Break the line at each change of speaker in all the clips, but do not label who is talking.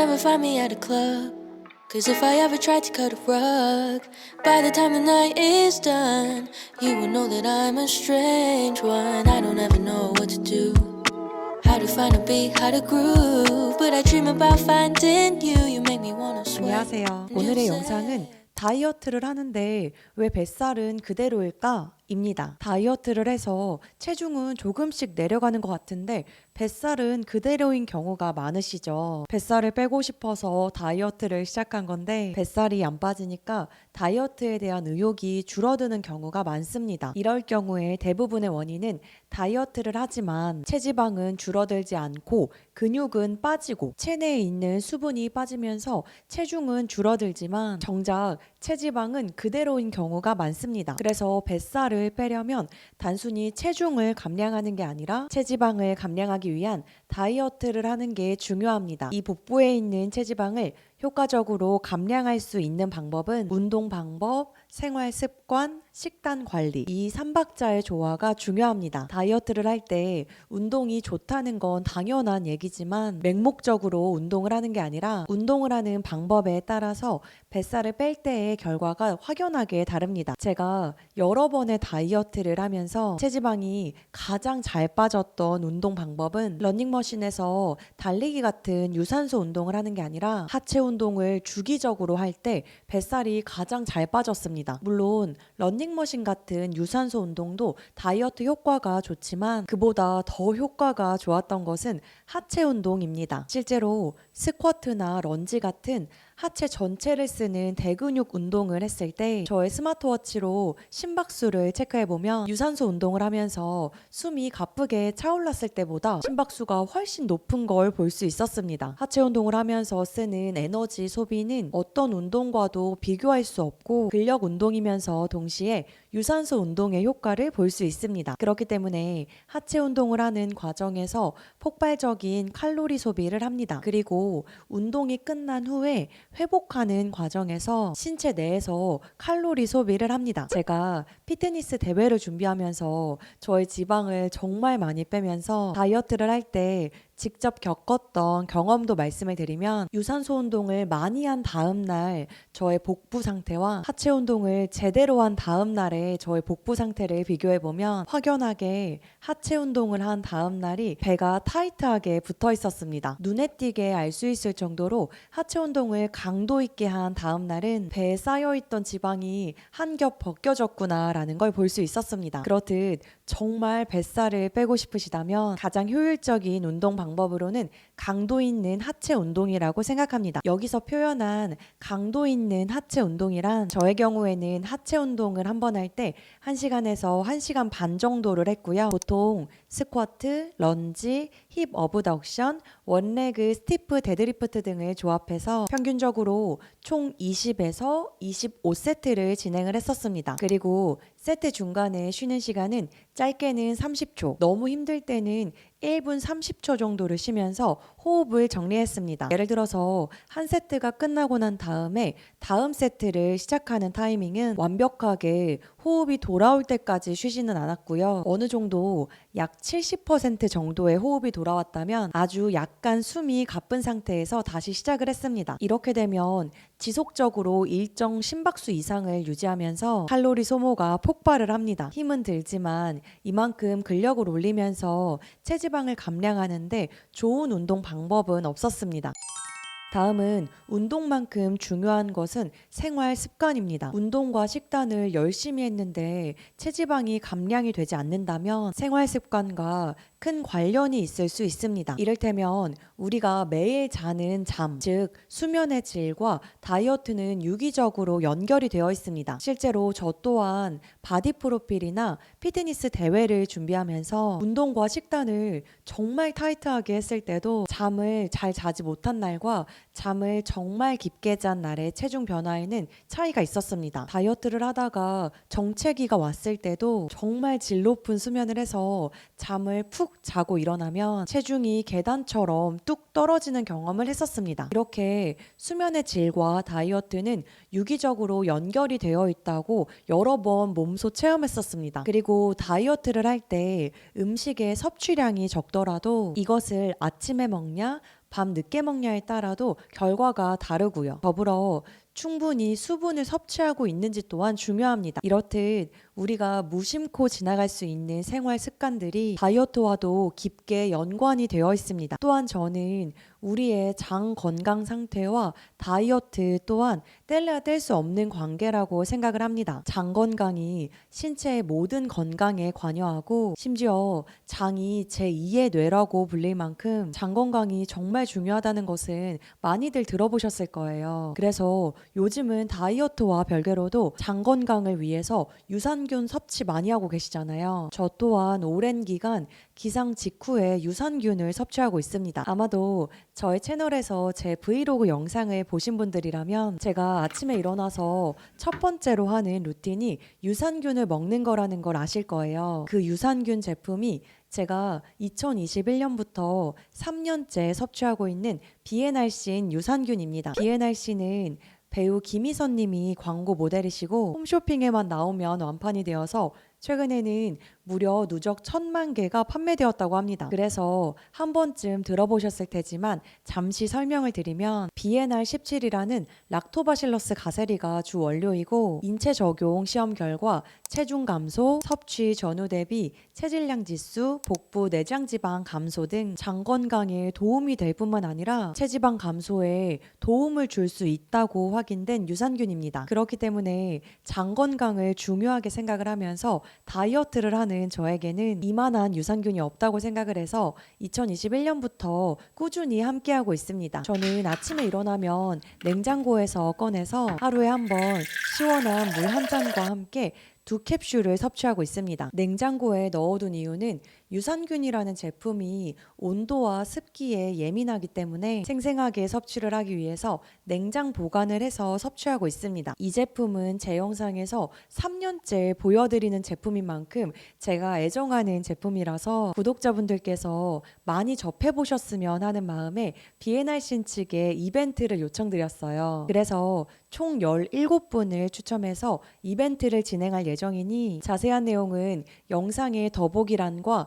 ever find me at a club. Cause if I ever tried to cut a rug, by the time the night is done, you will know that I'm a strange one. I don't ever know what to do. How to find a beat, how to groove. But I dream about finding you. You make me wanna sweat.
안녕하세요. 오늘의 영상은 다이어트를 하는데 왜 뱃살은 그대로일까? 입니다. 다이어트를 해서 체중은 조금씩 내려가는 것 같은데 뱃살은 그대로인 경우가 많으시죠. 뱃살을 빼고 싶어서 다이어트를 시작한 건데 뱃살이 안 빠지니까 다이어트에 대한 의욕이 줄어드는 경우가 많습니다. 이럴 경우에 대부분의 원인은 다이어트를 하지만 체지방은 줄어들지 않고 근육은 빠지고 체내에 있는 수분이 빠지면서 체중은 줄어들지만 정작 체지방은 그대로인 경우가 많습니다. 그래서 뱃살 을 빼려면 단순히 체중을 감량하는 게 아니라 체지방을 감량하기 위한 다이어트를 하는 게 중요합니다. 이 복부에 있는 체지방을 효과적으로 감량할 수 있는 방법은 운동 방법, 생활 습관, 식단 관리 이 삼박자의 조화가 중요합니다. 다이어트를 할 때 운동이 좋다는 건 당연한 얘기지만 맹목적으로 운동을 하는 게 아니라 운동을 하는 방법에 따라서 뱃살을 뺄 때의 결과가 확연하게 다릅니다. 제가 여러 번의 다이어트를 하면서 체지방이 가장 잘 빠졌던 운동 방법은 러닝머신에서 달리기 같은 유산소 운동을 하는 게 아니라 하체 운동을 주기적으로 할 때 뱃살이 가장 잘 빠졌습니다. 물론 러닝머신 같은 유산소 운동도 다이어트 효과가 좋지만 그보다 더 효과가 좋았던 것은 하체 운동입니다. 실제로 스쿼트나 런지 같은 하체 전체를 쓰는 대근육 운동을 했을 때 저의 스마트워치로 심박수를 체크해 보면 유산소 운동을 하면서 숨이 가쁘게 차올랐을 때보다 심박수가 훨씬 높은 걸 볼 수 있었습니다. 하체 운동을 하면서 쓰는 에너지 소비는 어떤 운동과도 비교할 수 없고 근력 운동이면서 동시에 유산소 운동의 효과를 볼 수 있습니다. 그렇기 때문에 하체 운동을 하는 과정에서 폭발적인 칼로리 소비를 합니다. 그리고 운동이 끝난 후에 회복하는 과정에서 신체 내에서 칼로리 소비를 합니다. 제가 피트니스 대회를 준비하면서 저의 지방을 정말 많이 빼면서 다이어트를 할때 직접 겪었던 경험도 말씀을 드리면 유산소 운동을 많이 한 다음 날 저의 복부 상태와 하체 운동을 제대로 한 다음 날의 저의 복부 상태를 비교해 보면 확연하게 하체 운동을 한 다음 날이 배가 타이트하게 붙어 있었습니다. 눈에 띄게 알 수 있을 정도로 하체 운동을 강도 있게 한 다음 날은 배에 쌓여 있던 지방이 한 겹 벗겨졌구나라는 걸 볼 수 있었습니다. 그렇듯 정말 뱃살을 빼고 싶으시다면 가장 효율적인 운동 방법 으로는 강도 있는 하체 운동이라고 생각합니다. 여기서 표현한 강도 있는 하체 운동이란 저의 경우에는 하체 운동을 한 번 할 때 1시간에서 1시간 반 정도를 했고요. 보통 스쿼트, 런지, 힙 어브덕션, 원레그 스티프 데드리프트 등을 조합해서 평균적으로 총 20에서 25세트를 진행을 했었습니다. 그리고 세트 중간에 쉬는 시간은 짧게는 30초, 너무 힘들 때는 1분 30초 정도를 쉬면서 호흡을 정리했습니다. 예를 들어서 한 세트가 끝나고 난 다음에 다음 세트를 시작하는 타이밍은 완벽하게 호흡이 돌아올 때까지 쉬지는 않았고요. 어느 정도 약 70% 정도의 호흡이 돌아왔다면 아주 약간 숨이 가쁜 상태에서 다시 시작을 했습니다. 이렇게 되면 지속적으로 일정 심박수 이상을 유지하면서 칼로리 소모가 폭발을 합니다. 힘은 들지만 이만큼 근력을 올리면서 체지방을 감량하는데 좋은 운동 방법은 없었습니다. 다음은 운동만큼 중요한 것은 생활 습관입니다. 운동과 식단을 열심히 했는데 체지방이 감량이 되지 않는다면 생활 습관과 큰 관련이 있을 수 있습니다. 이를테면 우리가 매일 자는 잠, 즉 수면의 질과 다이어트는 유기적으로 연결이 되어 있습니다. 실제로 저 또한 바디 프로필이나 피트니스 대회를 준비하면서 운동과 식단을 정말 타이트하게 했을 때도 잠을 잘 자지 못한 날과 잠을 정말 깊게 잔 날의 체중 변화에는 차이가 있었습니다. 다이어트를 하다가 정체기가 왔을 때도 정말 질 높은 수면을 해서 잠을 푹 자고 일어나면 체중이 계단처럼 뚝 떨어지는 경험을 했었습니다. 이렇게 수면의 질과 다이어트는 유기적으로 연결이 되어 있다고 여러 번 몸소 체험했었습니다. 그리고 다이어트를 할 때 음식의 섭취량이 적더라도 이것을 아침에 먹냐, 밤 늦게 먹냐에 따라도 결과가 다르고요. 더불어 충분히 수분을 섭취하고 있는지 또한 중요합니다. 이렇듯 우리가 무심코 지나갈 수 있는 생활 습관들이 다이어트와도 깊게 연관이 되어 있습니다. 또한 저는 우리의 장 건강 상태와 다이어트 또한 뗄래야 뗄 수 없는 관계라고 생각을 합니다. 장 건강이 신체의 모든 건강에 관여하고 심지어 장이 제2의 뇌라고 불릴 만큼 장 건강이 정말 중요하다는 것은 많이들 들어보셨을 거예요. 그래서 요즘은 다이어트와 별개로도 장 건강을 위해서 유산균 섭취 많이 하고 계시잖아요. 저 또한 오랜 기간 기상 직후에 유산균을 섭취하고 있습니다. 아마도 저의 채널에서 제 브이로그 영상을 보신 분들이라면 제가 아침에 일어나서 첫 번째로 하는 루틴이 유산균을 먹는 거라는 걸 아실 거예요. 그 유산균 제품이 제가 2021년부터 3년째 섭취하고 있는 비엔알신 유산균입니다. 비엔알신은 배우 김희선 님이 광고 모델이시고 홈쇼핑에만 나오면 완판이 되어서 최근에는 무려 누적 천만 개가 판매되었다고 합니다. 그래서 한 번쯤 들어보셨을 테지만 잠시 설명을 드리면 비엔알 17이라는 락토바실러스 가세리가 주 원료이고 인체 적용 시험 결과 체중 감소, 섭취 전후 대비 체질량 지수, 복부 내장 지방 감소 등 장 건강에 도움이 될 뿐만 아니라 체지방 감소에 도움을 줄 수 있다고 확인된 유산균입니다. 그렇기 때문에 장 건강을 중요하게 생각을 하면서 다이어트를 하는 저에게는 이만한 유산균이 없다고 생각을 해서 2021년부터 꾸준히 함께하고 있습니다. 저는 아침에 일어나면 냉장고에서 꺼내서 하루에 한 번 시원한 물 한 잔과 함께 두 캡슐을 섭취하고 있습니다. 냉장고에 넣어둔 이유는 유산균이라는 제품이 온도와 습기에 예민하기 때문에 생생하게 섭취를 하기 위해서 냉장 보관을 해서 섭취하고 있습니다. 이 제품은 제 영상에서 3년째 보여드리는 제품인 만큼 제가 애정하는 제품이라서 구독자분들께서 많이 접해보셨으면 하는 마음에 비엔알신 측에 이벤트를 요청드렸어요. 그래서 총 17분을 추첨해서 이벤트를 진행할 예정이니 자세한 내용은 영상의 더보기란과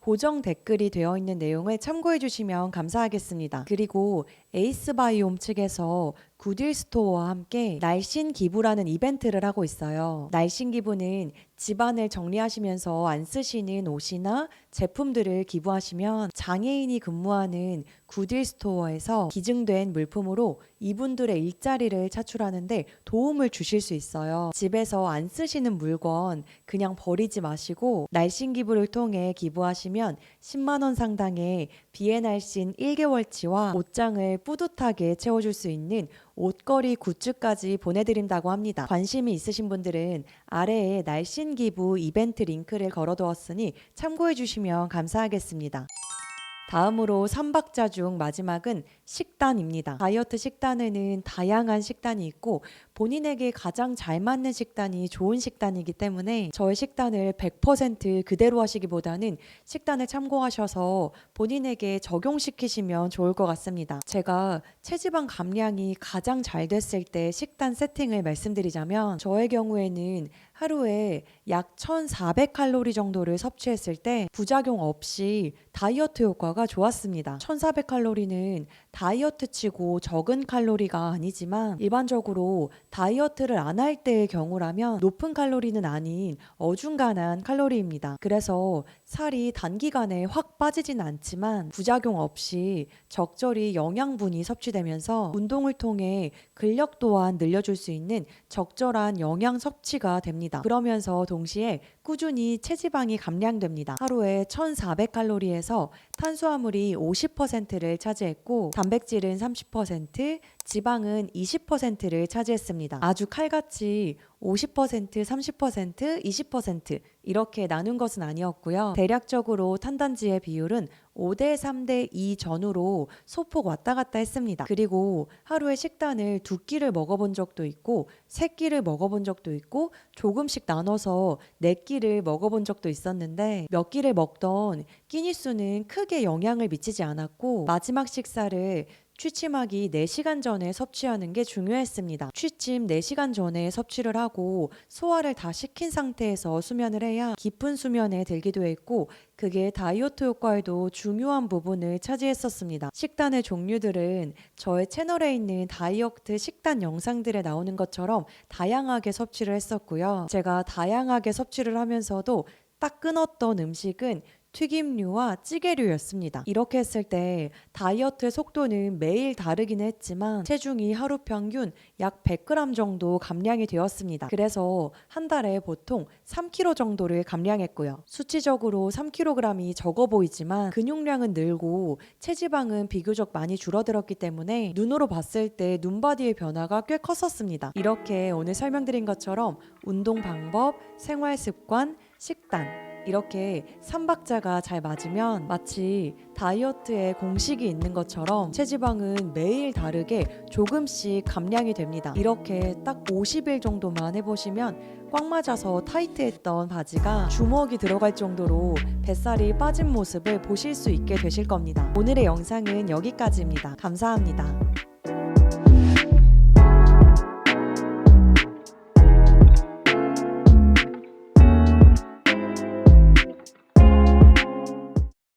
고정 댓글이 되어 있는 내용을 참고해 주시면 감사하겠습니다. 그리고 에이스바이옴 측에서 구딜 스토어와 함께 날씬 기부라는 이벤트를 하고 있어요. 날씬 기부는 집안을 정리하시면서 안 쓰시는 옷이나 제품들을 기부하시면 장애인이 근무하는 구딜 스토어에서 기증된 물품으로 이분들의 일자리를 차출하는데 도움을 주실 수 있어요. 집에서 안 쓰시는 물건 그냥 버리지 마시고 날씬 기부를 통해 기부하시면 10만 원 상당의 비엔알신 1개월치와 옷장을 뿌듯하게 채워줄 수 있는 옷걸이 굿즈까지 보내드린다고 합니다. 관심이 있으신 분들은 아래에 날씬 기부 이벤트 링크를 걸어두었으니 참고해 주시면 감사하겠습니다. 다음으로 3박자 중 마지막은 식단입니다. 다이어트 식단에는 다양한 식단이 있고 본인에게 가장 잘 맞는 식단이 좋은 식단이기 때문에 저의 식단을 100% 그대로 하시기보다는 식단을 참고하셔서 본인에게 적용시키시면 좋을 것 같습니다. 제가 체지방 감량이 가장 잘 됐을 때 식단 세팅을 말씀드리자면 저의 경우에는 하루에 약 1,400 칼로리 정도를 섭취했을 때 부작용 없이 다이어트 효과가 좋았습니다. 1,400칼로리는 다이어트 치고 적은 칼로리가 아니지만 일반적으로 다이어트를 안 할 때의 경우라면 높은 칼로리는 아닌 어중간한 칼로리입니다. 그래서 살이 단기간에 확 빠지진 않지만 부작용 없이 적절히 영양분이 섭취되면서 운동을 통해 근력 또한 늘려줄 수 있는 적절한 영양 섭취가 됩니다. 그러면서 동시에 꾸준히 체지방이 감량됩니다. 하루에 1,400칼로리에 서 탄수화물이 50%를 차지했고 단백질은 30%, 지방은 20%를 차지했습니다. 아주 칼같이 50%, 30%, 20% 이렇게 나눈 것은 아니었고요. 대략적으로 탄단지의 비율은 5대 3대 2 전후로 소폭 왔다 갔다 했습니다. 그리고 하루에 식단을 두 끼를 먹어본 적도 있고 세 끼를 먹어본 적도 있고 조금씩 나눠서 네 끼를 먹어본 적도 있었는데 몇 끼를 먹던 끼니 수는 크게 영향을 미치지 않았고 마지막 식사를 취침하기 4시간 전에 섭취하는 게 중요했습니다. 취침 4시간 전에 섭취를 하고 소화를 다 시킨 상태에서 수면을 해야 깊은 수면에 들기도 했고 그게 다이어트 효과에도 중요한 부분을 차지했었습니다. 식단의 종류들은 저의 채널에 있는 다이어트 식단 영상들에 나오는 것처럼 다양하게 섭취를 했었고요. 제가 다양하게 섭취를 하면서도 딱 끊었던 음식은 튀김류와 찌개류였습니다. 이렇게 했을 때 다이어트의 속도는 매일 다르긴 했지만 체중이 하루 평균 약 100g 정도 감량이 되었습니다. 그래서 한 달에 보통 3kg 정도를 감량했고요. 수치적으로 3kg이 적어 보이지만 근육량은 늘고 체지방은 비교적 많이 줄어들었기 때문에 눈으로 봤을 때 눈바디의 변화가 꽤 컸었습니다. 이렇게 오늘 설명드린 것처럼 운동 방법, 생활 습관, 식단 이렇게 삼박자가 잘 맞으면 마치 다이어트에 공식이 있는 것처럼 체지방은 매일 다르게 조금씩 감량이 됩니다. 이렇게 딱 50일 정도만 해보시면 꽉 맞아서 타이트했던 바지가 주먹이 들어갈 정도로 뱃살이 빠진 모습을 보실 수 있게 되실 겁니다. 오늘의 영상은 여기까지입니다. 감사합니다.